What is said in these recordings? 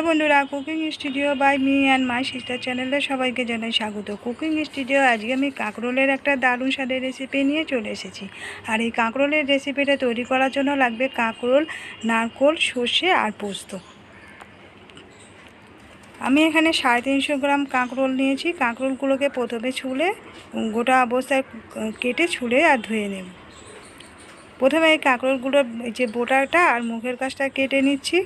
Hello বন্ধুরা, cooking studio by me and my sister চ্যানেলে সবাইকে জানাই স্বাগত। কুকিং স্টুডিও আজকে আমি কাঁকরোলের একটা দারুণ স্বাদের রেসিপি নিয়ে চলে এসেছি। আর এই কাঁকরোলের রেসিপিটা তৈরি করার জন্য লাগবে কাঁকরোল, নারকোল, সর্ষে আর পোস্ত। আমি এখানে সাড়ে তিনশো গ্রাম কাঁকরোল নিয়েছি। কাঁকরোলগুলোকে প্রথমে ছুলে, গোটা অবস্থায় কেটে ছুলে আর ধুয়ে নেব। প্রথমে এই কাঁকরোলগুলোর যে বোটাটা আর মুখের কাছটা কেটে নিচ্ছি।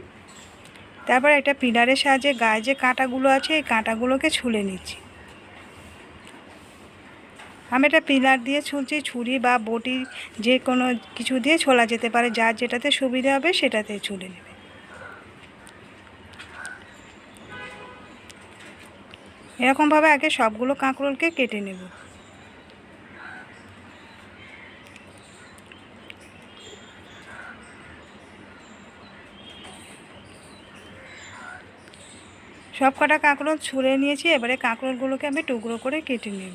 তারপর একটা পিলারের সাহায্যে গায়ে যে কাঁটাগুলো আছে, এই কাঁটাগুলোকে ছুলে নিচ্ছি। আমি এটা পিলার দিয়ে ছুলছি, ছুরি বা বটি যে কোনো কিছু দিয়ে ছোলা যেতে পারে, যার যেটাতে সুবিধা হবে সেটাতে ছুলে নেবে। এরকমভাবে আগে সবগুলো কাঁকরোলকে কেটে নেব। সব কটা কাঁকরোল ছুঁড়ে নিয়েছি, এবারে কাঁকরোলগুলোকে আমি টুকরো করে কেটে নেব।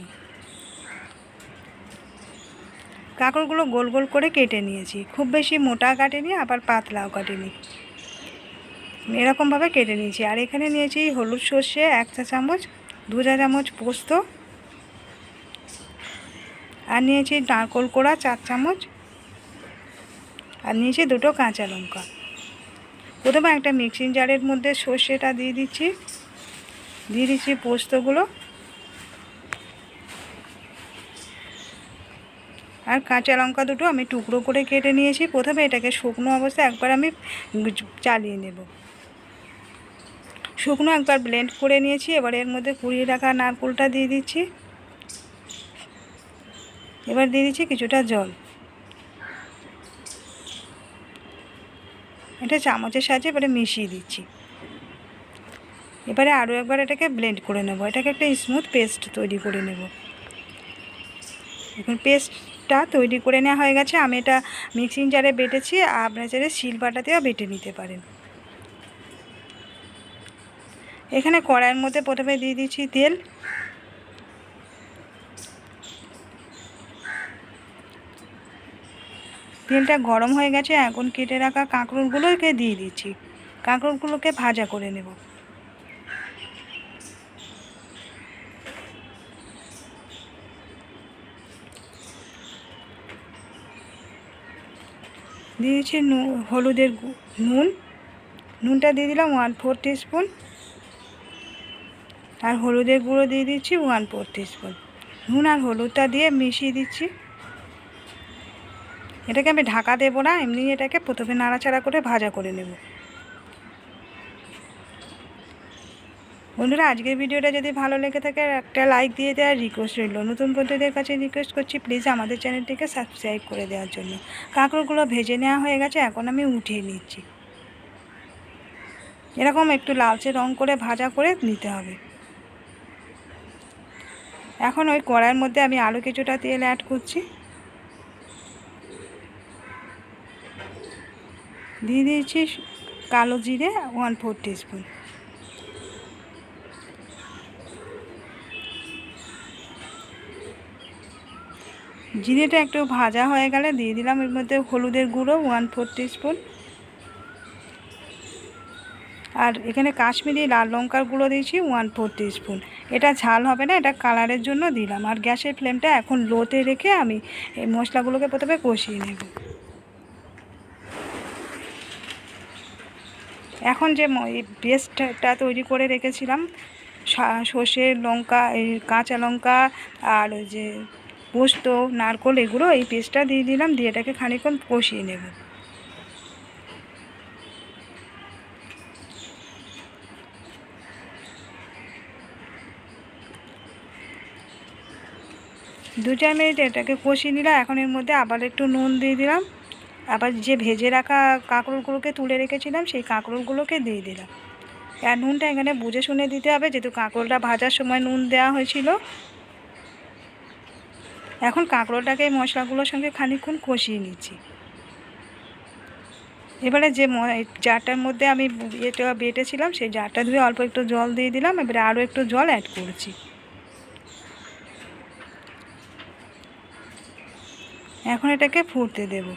কাঁকরোলগুলো গোল গোল করে কেটে নিয়েছি। খুব বেশি মোটা কাটেনি, আবার পাতলাও কাটেনি। এরকমভাবে কেটে নিয়েছি। আর এখানে নিয়েছি হলুদ সর্ষে, এক চা চামচ, দু চা চামচ পোস্ত। আর নিয়েছি নারকোল কোড়া, চার চামচ। আর নিয়েছি দুটো কাঁচা লঙ্কা। প্রথমে একটা মিক্সিং জারের মধ্যে সর্ষেটা দিয়ে দিচ্ছি। দিয়ে দিচ্ছি পোস্তগুলো। আর কাঁচা লঙ্কা দুটো আমি টুকরো করে কেটে নিয়েছি। প্রথমে এটাকে শুকনো অবস্থায় একবার আমি চালিয়ে নেব। শুকনো একবার ব্লেন্ড করে নিয়েছি। এবার এর মধ্যে কুড়িয়ে রাখা নারকুলটা দিয়ে দিচ্ছি। এবার দিয়ে দিচ্ছি কিছুটা জল। এটা চামচের সাহায্যে এবারে মিশিয়ে দিচ্ছি। এবারে আরও একবার এটাকে ব্লেন্ড করে নেব। এটাকে একটা স্মুথ পেস্ট তৈরি করে নেব। এখন পেস্টটা তৈরি করে নেওয়া হয়ে গেছে। আমি এটা মিক্সিং জারে বেটেছি। আপনার চাইলে শিল বাটাতেও বেটে নিতে পারেন। এখানে কড়াইয়ের মধ্যে প্রথমে দিয়ে দিচ্ছি তেল। তেলটা গরম হয়ে গেছে। এখন কেটে রাখা কাঁকরোলগুলোকে দিয়ে দিচ্ছি। কাঁকরোলগুলোকে ভাজা করে নেব। দিয়েছি হলুদের নুন। নুনটা দিয়ে দিলাম ওয়ান ফোর স্পুন আর হলুদের গুঁড়ো দিয়ে দিচ্ছি ওয়ান ফোর স্পুন নুন আর হলুদটা দিয়ে মিশিয়ে দিচ্ছি। এটাকে আমি ঢাকা দেবো না, এমনি এটাকে প্রথমে নাড়াচাড়া করে ভাজা করে নেব। বন্ধুরা, আজকের ভিডিওটা যদি ভালো লেগে থাকে, একটা লাইক দিয়ে দেওয়ার রিকোয়েস্ট রইল। নতুন বন্ধুদের কাছে রিকোয়েস্ট করছি প্লিজ আমাদের চ্যানেলটিকে সাবস্ক্রাইব করে দেওয়ার জন্য। কাঁকড়গুলো ভেজে নেওয়া হয়ে গেছে, এখন আমি উঠিয়ে নিচ্ছি। এরকম একটু লালচে রং করে ভাজা করে নিতে হবে। এখন ওই কড়াইয়ের মধ্যে আমি আলু কিছুটা তেল অ্যাড করছি। দিয়ে দিয়েছি কালো জিরে ওয়ান ফোর টিস্পুন জিরেটা একটু ভাজা হয়ে গেলে দিয়ে দিলাম। এর মধ্যে হলুদের গুঁড়ো ওয়ান ফোর টিস্পুন আর এখানে কাশ্মীরি লাল লঙ্কার গুঁড়ো দিয়েছি ওয়ান ফোর টিস্পুন এটা ঝাল হবে না, এটা কালারের জন্য দিলাম। আর গ্যাসের ফ্লেমটা এখন লোতে রেখে আমি এই মশলাগুলোকে প্রথমে কষিয়ে নেব। এখন যে পেস্টটা তৈরি করে রেখেছিলাম সর্ষে লঙ্কা, এই কাঁচা লঙ্কা, আর ওই যে পোস্ত, নারকোল এগুলো এই পেস্টটা দিয়ে দিলাম, দিয়ে এটাকে খানিক্ষণ কষিয়ে নেব। দু চার মিনিট এটাকে কষিয়ে নিলাম, এখন এর মধ্যে আবার একটু নুন দিয়ে দিলাম। আবার যে ভেজে রাখা কাঁকরোলগুলোকে তুলে রেখেছিলাম, সেই কাঁকরোলগুলোকে দিয়ে দিলাম। আর নুনটা এখানে বুঝে শুনে দিতে হবে, যেহেতু কাঁকরোলটা ভাজার সময় নুন দেওয়া হয়েছিল। এখন কাঁকরোলটাকে এই মশলাগুলোর সঙ্গে খানিক্ষণ কষিয়ে নিচ্ছি। এবারে যে জারটার মধ্যে আমি এটা বেটেছিলাম, সেই জারটা ধুয়ে অল্প একটু জল দিয়ে দিলাম, এবারে আরও একটু জল অ্যাড করছি। এখন এটাকে ফুটতে দেবো।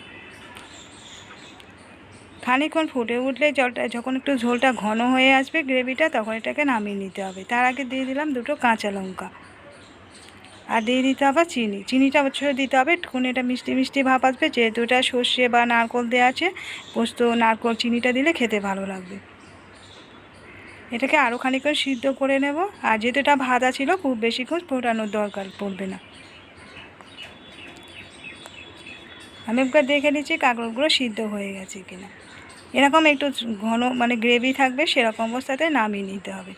খানিকক্ষণ ফুটে উঠলে জলটা, যখন একটু ঝোলটা ঘন হয়ে আসবে গ্রেভিটা, তখন এটাকে নামিয়ে নিতে হবে। তার আগে দিয়ে দিলাম দুটো কাঁচা লঙ্কা। আর দিয়ে দিতে হবে চিনি। চিনিটা অবশ্যই দিতে হবে, একটুখানি এটা মিষ্টি মিষ্টি ভাব আসবে, যেহেতু এটা সর্ষে বা নারকোল দেওয়া আছে, পোস্ত, নারকোল, চিনিটা দিলে খেতে ভালো লাগবে। এটাকে আরও খানিকক্ষণ সিদ্ধ করে নেব, আর যেহেতু এটা ভাজা ছিল, খুব বেশিক্ষণ ফোটানোর দরকার পড়বে না। আমি একবার দেখে নিচ্ছি কাঁকড়গুলো সিদ্ধ হয়ে গেছে কিনা। এরকম একটু ঘন মানে গ্রেভি থাকবে, সেরকম অবস্থাতে নামিয়ে নিতে হবে।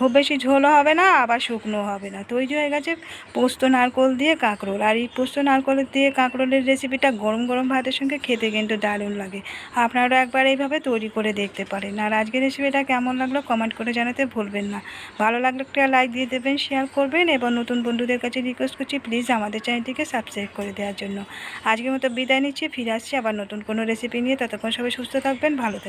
খুব বেশি ঝোলও হবে না, আবার শুকনো হবে না। তৈরি হয়ে গেছে পোস্ত, নারকোল দিয়ে কাঁকরোল। আর এই পোস্ত, নারকোল দিয়ে কাঁকরোলের রেসিপিটা গরম গরম ভাতের সঙ্গে খেতে কিন্তু দারুণ লাগে। আপনারা একবার এইভাবে তৈরি করে দেখতে পারেন। আর আজকের রেসিপিটা কেমন লাগল কমেন্ট করে জানাতে ভুলবেন না। ভালো লাগলে একটা লাইক দিয়ে দেবেন শেয়ার করবেন এবং নতুন বন্ধুদের কাছে রিকোয়েস্ট করছি প্লিজ আমাদের চ্যানেলটিকে সাবস্ক্রাইব করে দেওয়ার জন্য। আজকের মতো বিদায় নিচ্ছি, ফিরে আসছি আবার নতুন কোনো রেসিপি নিয়ে। ততক্ষণ সবাই সুস্থ থাকবেন, ভালো